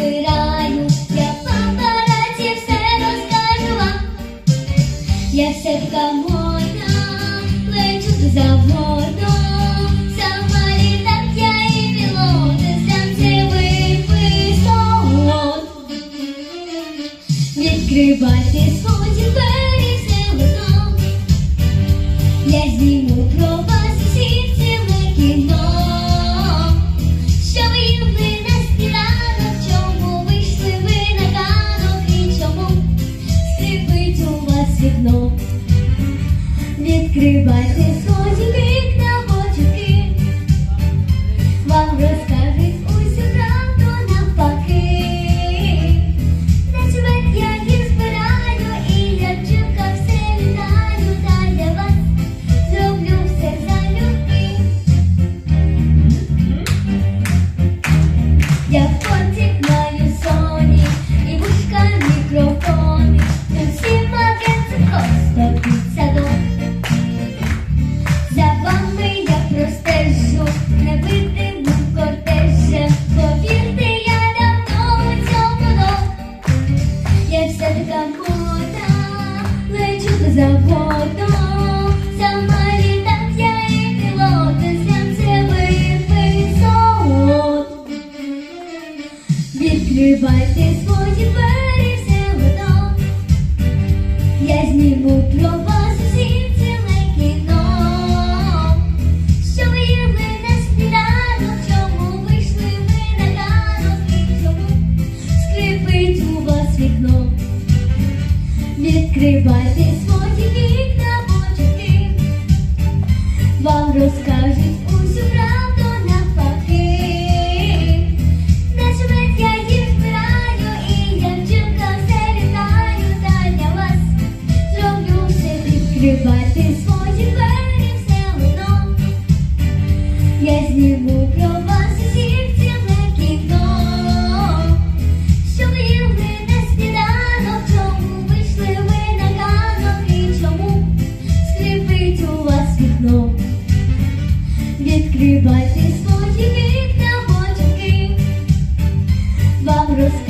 збираю, я вам наразі все розкажу вам. Я сірка морна, лечу за водом, сама літак я і пілот, замцевий висот. Відкривайте свої двері все одно, я зніму крова. вікно, відкривайте сходінки. Відкривайте свої двері все воно, я зніму про вас усім ціле кіно, що ви їли на сніданок, чому вийшли ви на ганок і чому скрипить у вас вікно, відкривайте свої. вам розкажуть усю правду навпаки. Де швидко я їх збираю і я джинка все літаю, та для вас зроблю все відкривати свої двері все одно. Я зніму про Стрибайте з бочки на бочки, вам розкажуть.